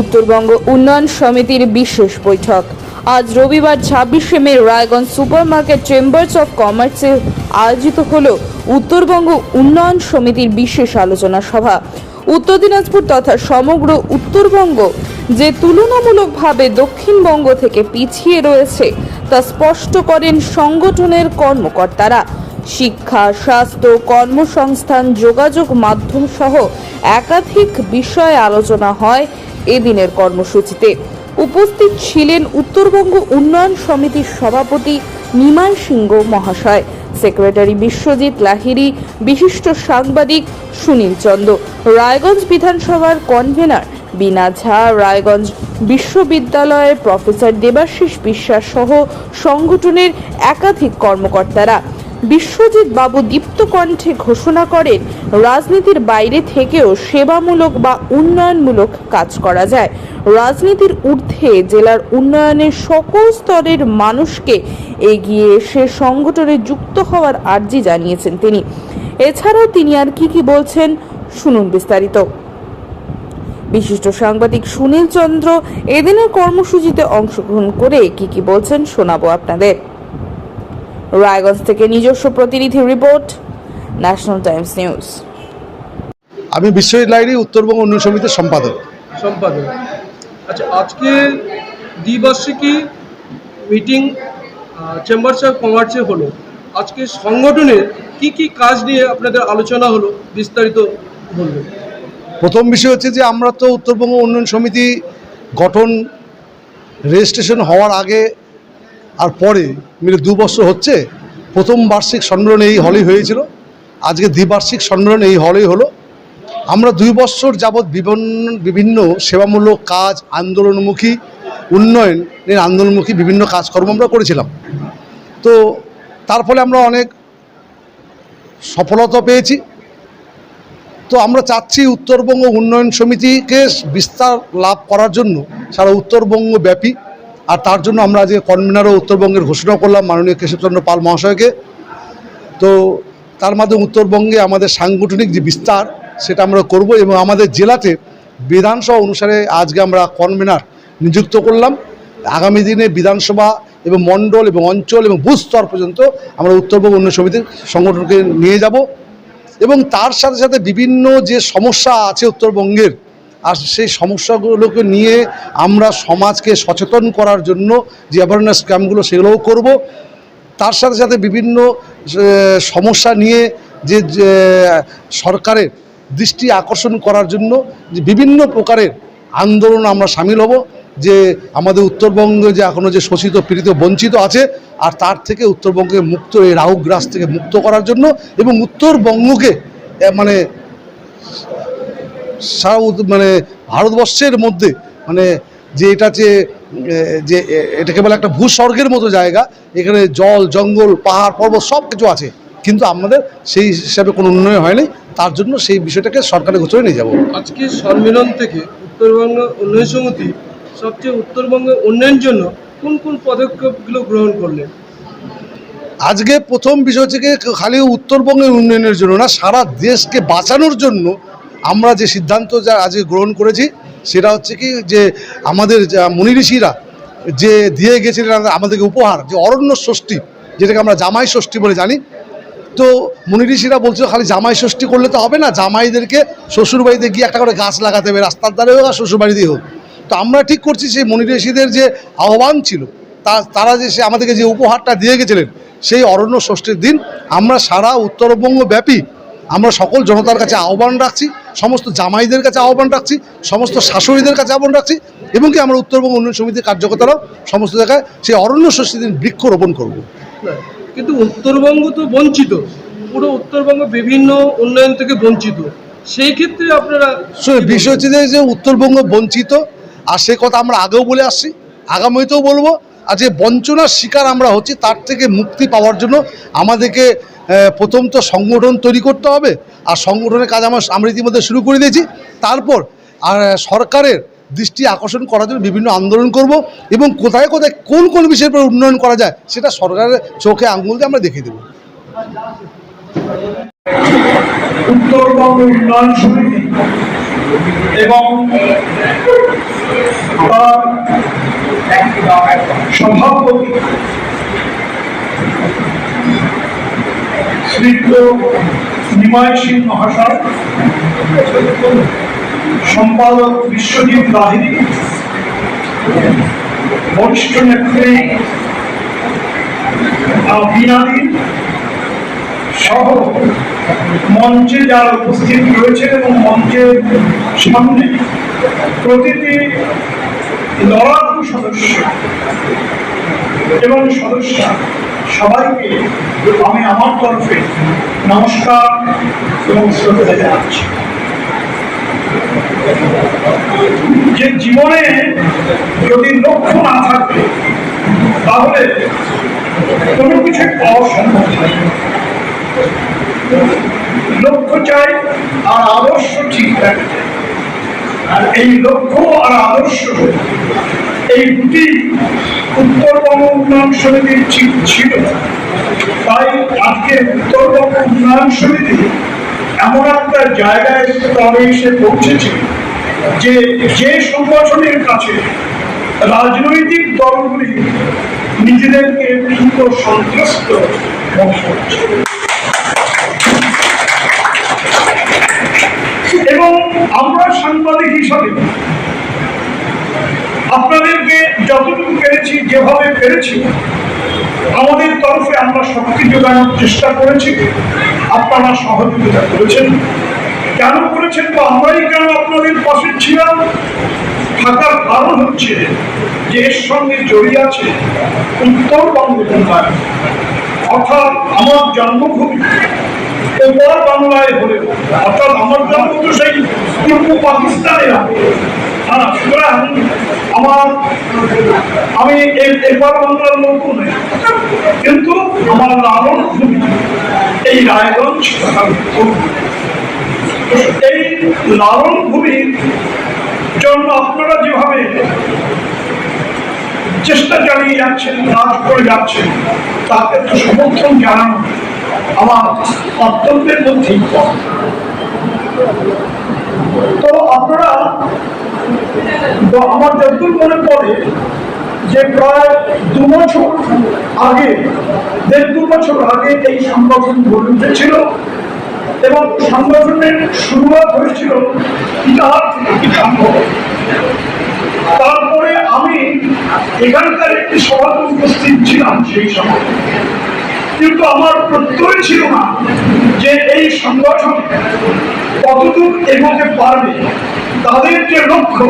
উত্তরবঙ্গ উন্নয়ন সমিতির বিশেষ বৈঠক। আজ রবিবার ছাব্বিশে May Raiganj super market chambers of কমার্সে আয়োজিত হল উত্তরবঙ্গ উন্নয়ন সমিতির বিশেষ আলোচনা সভা। উত্তর দিনাজপুর তথা সমগ্র উত্তরবঙ্গ যে তুলনামূলকভাবে দক্ষিণবঙ্গ থেকে পিছিয়ে রয়েছে, তা স্পষ্ট করেন সংগঠনের কর্মকর্তারা। শিক্ষা, স্বাস্থ্য, কর্মসংস্থান, যোগাযোগ মাধ্যম সহ একাধিক বিষয়ে আলোচনা হয় এদিনের কর্মসূচিতে। উপস্থিত ছিলেন উত্তরবঙ্গ উন্নয়ন সমিতির সভাপতি নিমাই সিংহ মহাশয়, সেক্রেটারি বিশ্বজিৎ লাহিড়ী, বিশিষ্ট সাংবাদিক সুনীল চন্দ রায়গঞ্জ বিধানসভার কনভেনার বিনা ঝা, রায়গঞ্জ বিশ্ববিদ্যালয়ের প্রফেসর দেবাশিস বিশ্বাস সহ সংগঠনের একাধিক কর্মকর্তারা। বিশ্বজিৎ বাবু দীপ্ত কণ্ঠে ঘোষণা করেন রাজনীতির বাইরে থেকেও সেবামূলক বা উন্নয়নমূলক কাজ করা যায়। রাজনীতির ঊর্ধ্বে জেলার উন্নয়নের সকল স্তরের মানুষকে এগিয়ে এসে সংগঠনে যুক্ত হওয়ার আর্জি জানিয়েছেন তিনি। এছাড়াও তিনি আর কি কি বলছেন শুনুন বিস্তারিত। বিশিষ্ট সাংবাদিক সুনীল চন্দ্র এদিনের কর্মসূচিতে অংশগ্রহণ করে কি কি বলছেন শোনাবো আপনাদের। রায়গঞ্জ থেকে নিজস্ব প্রতিনিধি রিপোর্ট, ন্যাশনাল টাইমস নিউজ। আমি বিশ্বজিৎ লাইরি উত্তরবঙ্গ উন্নয়ন সমিতির সম্পাদক। সম্পাদক। আচ্ছা আজকে দ্বিবার্ষিকী মিটিং চেম্বার্স অফ কমার্সে হলো। আজকে সংগঠনের কি কি কাজ নিয়ে আপনাদের আলোচনা হলো বিস্তারিত বলবেন। প্রথম বিষয় হচ্ছে যে আমরা তো উত্তরবঙ্গ উন্নয়ন সমিতি গঠন রেজিস্ট্রেশন হওয়ার আগে আর পরে মিলে দু বছর হচ্ছে প্রথম বার্ষিক সম্মেলন এই হলেই হয়েছিল। আজকে দ্বিবার্ষিক সম্মেলন এই হলেই হলো। আমরা দুই বছর যাবৎ বিভিন্ন বিভিন্ন সেবামূলক কাজ, আন্দোলনমুখী উন্নয়নের আন্দোলনমুখী বিভিন্ন কাজকর্ম আমরা করেছিলাম। তো তার ফলে আমরা অনেক সফলতা পেয়েছি। তো আমরা চাচ্ছি উত্তরবঙ্গ উন্নয়ন সমিতিকে বিস্তার লাভ করার জন্য সারা উত্তরবঙ্গ ব্যাপী। আর তার জন্য আমরা আজকে কনভেনারও উত্তরবঙ্গের ঘোষণা করলাম মাননীয় কেশবচন্দ্র পাল মহাশয়কে। তো তার মাধ্যমে উত্তরবঙ্গে আমাদের সাংগঠনিক যে বিস্তার সেটা আমরা করব এবং আমাদের জেলাতে বিধানসভা অনুসারে আজকে আমরা কনভেনার নিযুক্ত করলাম। আগামী দিনে বিধানসভা এবং মণ্ডল এবং অঞ্চল এবং বুথ স্তর পর্যন্ত আমরা উত্তরবঙ্গ উন্নয়ন সমিতির সংগঠনকে নিয়ে যাব এবং তার সাথে সাথে বিভিন্ন যে সমস্যা আছে উত্তরবঙ্গের, আর সেই সমস্যাগুলোকে নিয়ে আমরা সমাজকে সচেতন করার জন্য যে অ্যাওয়ারনেস ক্যাম্পগুলো সেগুলোও করব। তার সাথে সাথে বিভিন্ন সমস্যা নিয়ে যে যে সরকারের দৃষ্টি আকর্ষণ করার জন্য যে বিভিন্ন প্রকারের আন্দোলন আমরা সামিল হব যে আমাদের উত্তরবঙ্গ যে এখনও যে শোষিত পীড়িত বঞ্চিত আছে আর তার থেকে উত্তরবঙ্গকে মুক্ত এই রাহুগ্রাস থেকে মুক্ত করার জন্য এবং উত্তরবঙ্গকে মানে সারা মানে ভারতবর্ষের মধ্যে মানে যে এটা যে যে এ, এটাকে বলে একটা ভূস্বর্গের মতো জায়গা এখানে জল জঙ্গল পাহাড় পর্বত সব কিছু আছে। কিন্তু আমাদের সেই হিসাবে কোনো উন্নয়ন হয়নি তার জন্য সেই বিষয়টাকে সরকারের গোচরে নিয়ে যাব। আজকে সম্মেলন থেকে উত্তরবঙ্গ উন্নয়ন সমিতি সবচেয়ে উত্তরবঙ্গের উন্নয়নের জন্য কোন কোন পদক্ষেপগুলো গ্রহণ করলেন? আজকে প্রথম বিষয় হচ্ছে খালি উত্তরবঙ্গের উন্নয়নের জন্য না সারা দেশকে বাঁচানোর জন্য আমরা যে সিদ্ধান্ত যা আজকে গ্রহণ করেছি সেটা হচ্ছে কি যে আমাদের যা মুনি ঋষিরা যে দিয়ে গেছিলেন আমাদেরকে উপহার যে অরণ্য ষষ্ঠী যেটাকে আমরা জামাই ষষ্ঠী বলে জানি তো মুনি ঋষিরা বলছিল খালি জামাই ষষ্ঠী করলে তো হবে না জামাইদেরকে শ্বশুরবাড়িতে গিয়ে একটা করে গাছ লাগাতে হবে রাস্তার দ্বারে হোক আর শ্বশুরবাড়িতেই হোক। তো আমরা ঠিক করছি সেই মুনি ঋষিদের যে আহ্বান ছিল তা তারা যে সে আমাদেরকে যে উপহারটা দিয়ে গেছিলেন সেই অরণ্য ষষ্ঠীর দিন আমরা সারা উত্তরবঙ্গ ব্যাপী আমরা সকল জনতার কাছে আহ্বান রাখছি সমস্ত জামাইদের কাছে আহ্বান রাখছি সমস্ত শাশুড়িদের কাছে আহ্বান রাখছি এবং কি আমরা উত্তরবঙ্গ উন্নয়ন সমিতির কার্যকর্তারাও সমস্ত জায়গায় সেই অরণ্য ষষ্ঠীর দিন বৃক্ষরোপণ করব। না, কিন্তু উত্তরবঙ্গ তো বঞ্চিত, পুরো উত্তরবঙ্গ বিভিন্ন উন্নয়ন থেকে বঞ্চিত। সেই ক্ষেত্রে আপনারা বিষয় হচ্ছে যে- উত্তরবঙ্গ বঞ্চিত, আর সে কথা আমরা আগেও বলে আসছি, আগামীতেও বলব, আর যে বঞ্চনার শিকার আমরা হচ্ছি, তার থেকে মুক্তি পাওয়ার জন্য আমাদেরকে প্রথম তো সংগঠন তৈরি করতে হবে, আর সংগঠনের কাজ আমরা আমরা ইতিমধ্যে শুরু করে দিয়েছি। তারপর, আর, সরকারের দৃষ্টি আকর্ষণ করার জন্য বিভিন্ন আন্দোলন করব এবং কোথায় কোথায় কোন কোন বিষয়ের উপর উন্নয়ন করা যায় সেটা সরকারের চোখে আঙুল দিয়ে আমরা দেখিয়ে দেবো। উত্তরবঙ্গ উন্নয়ন সমিতি এবং সভাপতি শ্রীযুক্ত নিমাই সিং মহাশয়। সম্পাদক বিশ্বজিৎ লাহিড়ী বরিষ্ঠ নেত্রী আহ, সহ মঞ্চে যারা উপস্থিত রয়েছেন এবং মঞ্চের সামনে প্রতিটি লড়াকু সদস্য এবং সদস্য সবাইকে আমি আমার তরফে নমস্কার এবং শ্রদ্ধা জানাচ্ছি। যে জীবনে যদি লক্ষ্য না থাকবে তাহলে কোনো কিছু পাওয়া সম্ভব লক্ষ্য চাই আর আদর্শ ঠিক রাখতে। আর এই লক্ষ্য আর আদর্শ এই দুটি উত্তরবঙ্গ উন্নয়ন সমিতির ঠিক ছিল। তাই আজকে উত্তরবঙ্গ উন্নয়ন সমিতি এমন একটা জায়গায় স্তরে এসে পৌঁছেছে যে যে সংগঠনের কাছে রাজনৈতিক দলগুলি নিজেদেরকে ভীত, সন্ত্রস্ত এবং আমরা সাংবাদিক হিসাবে আপনাদেরকে যতটুকু পেরেছি, যেভাবে পেরেছি আমাদের তরফে আমরা শক্তি যোগানোর চেষ্টা করেছি। আপনারা সহযোগিতা করেছেন। কেন করেছেন বা আমরাই কেন আপনাদের পাশে ছিলাম? থাকার কারণ হচ্ছে যে এর সঙ্গে জড়িয়ে আছে উত্তরবঙ্গ উন্নয়ন অর্থাৎ আমার জন্মভূমি ওপর বাংলায় হলে অর্থাৎ আমার জন্ম তো সেই পূর্ব পাকিস্তানে হবে আপনারা যেভাবে চেষ্টা চালিয়ে যাচ্ছেন, কাজ করে যাচ্ছেন, তাকে তো সমর্থন জানানো আমার কর্তব্যের মধ্যেই। তো আপনারা তো আমার যতদূর মনে পড়ে যে প্রায় দু বছর আগে, দেড় দু বছর আগে এই সংগঠন গড়ে উঠেছিল এবং সংগঠনের শুরুয়াত হয়েছিল তারপরে আমি এখানকার একটি সভাতে উপস্থিত ছিলাম সেই সময়। কিন্তু আমার প্রত্যয় ছিল না যে এই সংগঠন কতদূর এগোতে পারবে। তাদের যে লক্ষ্য,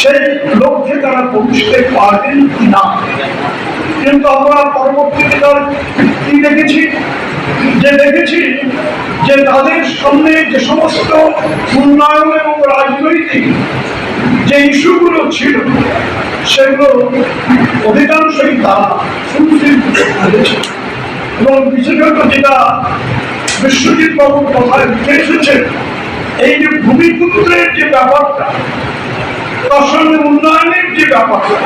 সেই লক্ষ্যে তারা পৌঁছতে পারবেন কি না কিন্তু আমরা পরবর্তীতে তার কি দেখেছি? যে দেখেছি যে তাদের সামনে যে সমস্ত উন্নয়ন এবং রাজনৈতিক যে ইস্যুগুলো ছিল, সেগুলো অধিকাংশই তারা এবং বিশেষত যেটা বিশ্বজিৎ বাবুর কথায় উঠে এসেছে এই যে ভূমিপুত্রের যে ব্যাপারটা উন্নয়নের যে ব্যাপারটা,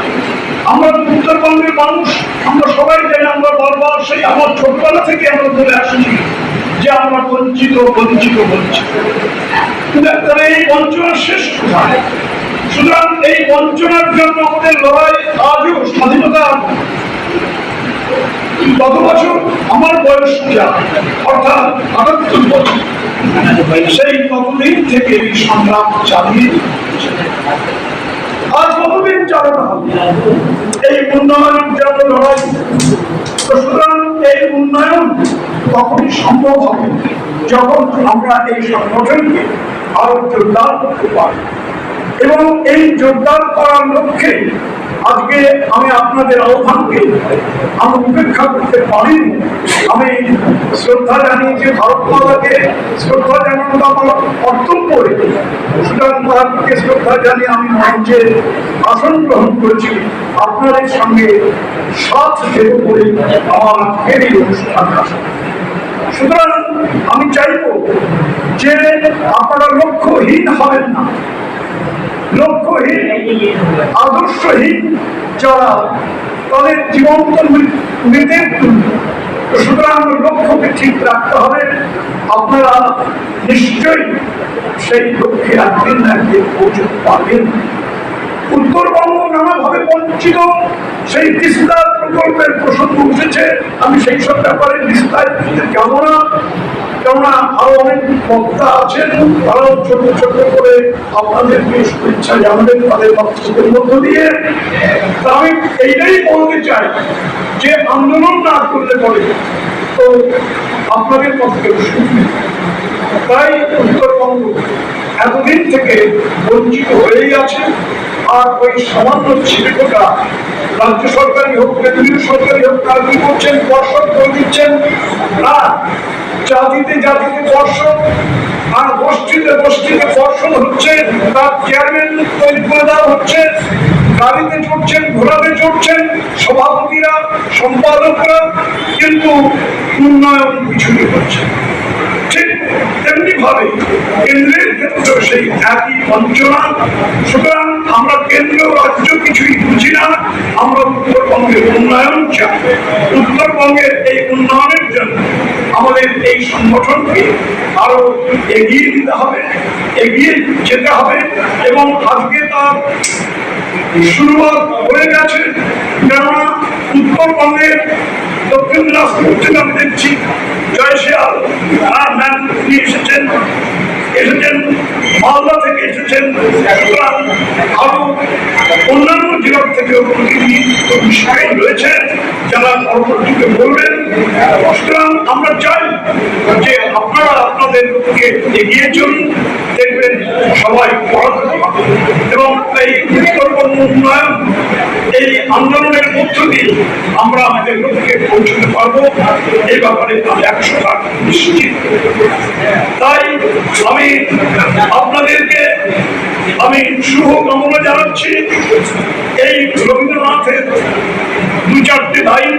আমরা উত্তরবঙ্গের মানুষ, আমরা সবাই জানি, আমরা বারবার সেই আমার ছোটবেলা থেকে আমরা বলে আসছি যে আমরা বঞ্চিত বঞ্চিত বঞ্চিত। এই শেষ কোথায়? সুতরাং এই বঞ্চনার জন্য আমাদের লড়াই আজও স্বাধীনতা গত বছর আমার বয়স যা, অর্থাৎ আটাত্তর বছর। সেই থেকে সংগ্রাম চালিয়ে আর কতদিন চালানো এই লড়াই সুতরাং এই উন্নয়ন তখনই সম্ভব হবে যখন আমরা এই সংগঠনকে আরও জোরদার করতে পারি এবং এই জোরদার করার লক্ষ্যে আজকে আমি আপনাদের আহ্বানকে আমি উপেক্ষা করতে পারিনি। আমি শ্রদ্ধা জানিয়েছি ভারত মাতাকে শ্রদ্ধা জানানো আমার কর্তব্য সুতরাং তাকে শ্রদ্ধা জানিয়ে আমি মঞ্চে আসন গ্রহণ করেছি। আপনাদের সঙ্গে সাথ দেব বলে আমার এই অনুষ্ঠান সুতরাং আমি চাইব যে আপনারা লক্ষ্যহীন হবেন না। লক্ষ্যহীন, আদর্শহীন যারা তাদের জীবন্ত মৃতের তুল্য সুতরাং লক্ষ্যকে ঠিক রাখতে হবে। আপনারা নিশ্চয়ই সেই লক্ষ্যে একদিন না একদিন পৌঁছতে পারবেন। উত্তরবঙ্গ নানাভাবে বঞ্চিত। সেই তিস্তা প্রকল্পের প্রসঙ্গ উঠেছে। আমি সেই সব ব্যাপারে বিস্তারিত যাব না। কেননা আরও অনেক বক্তা আছেন, তারাও ছোট ছোট করে আপনাদেরকে শুভেচ্ছা জানাবেন, তাদের বক্তব্যের মধ্য দিয়ে। আমি এইটাই বলতে চাই যে আন্দোলন না করলে পরে তো আপনাদের পক্ষে শুনবে তাই উত্তরবঙ্গ এতদিন থেকে বঞ্চিত হয়েই আছে, আর ওই সামান্য ছেলেটা রাজ্য সরকারি হোক, কেন্দ্রীয় সরকারি হোক, তারা কি করছেন? দর্শক করে দিচ্ছেন? না। জাতিতে জাতিতে দর্শক আর গোষ্ঠীতে গোষ্ঠীতে দর্শন হচ্ছে, তার চেয়ারম্যান তৈরি করে দেওয়া হচ্ছে, গাড়িতে চড়ছেন, ঘোড়াতে চড়ছেন, সভাপতিরা, সম্পাদকরা, কিন্তু উন্নয়ন কিছুই হচ্ছে। ঠিক তেমনি ভাবে কেন্দ্রের ক্ষেত্রেও সেই একই বঞ্চনা সুতরাং আমরা কেন্দ্র রাজ্য কিছুই বুঝি না, আমরা উত্তরবঙ্গের উন্নয়ন চাই। উত্তরবঙ্গের এই উন্নয়নের জন্য আমাদের এই সংগঠনকে আরও এগিয়ে দিতে হবে, এগিয়ে যেতে হবে এবং আজকে তার শুরুয়াত হয়ে গেছে। কেননা উত্তরবঙ্গের দক্ষিণ দিনাজপুর থেকে আমি দেখছি জয়শিয়াল আর ম্যাম উনি এসেছেন এসেছেন মালদা থেকে এসেছেন আরও অন্যান্য জেলার থেকেও প্রতিনিধি বিষয় রয়েছে যারা পরবর্তীতে বলবেন, সুতরাং আমরা চাই যে আপনারা আপনাদের লোককে এগিয়ে চলুন, দেখবেন সবাই পড়াশোনা এবং এই উত্তরবঙ্গ উন্নয়ন, এই আন্দোলনের মধ্য দিয়ে আমরা আমাদের লক্ষ্যে পৌঁছতে পারব। এই ব্যাপারে আমি একশো ভাগ নিশ্চিত। তাই আমি আপনাদেরকে আমি শুভ কামনা জানাচ্ছি এই রবীন্দ্রনাথের দু চারটি লাইন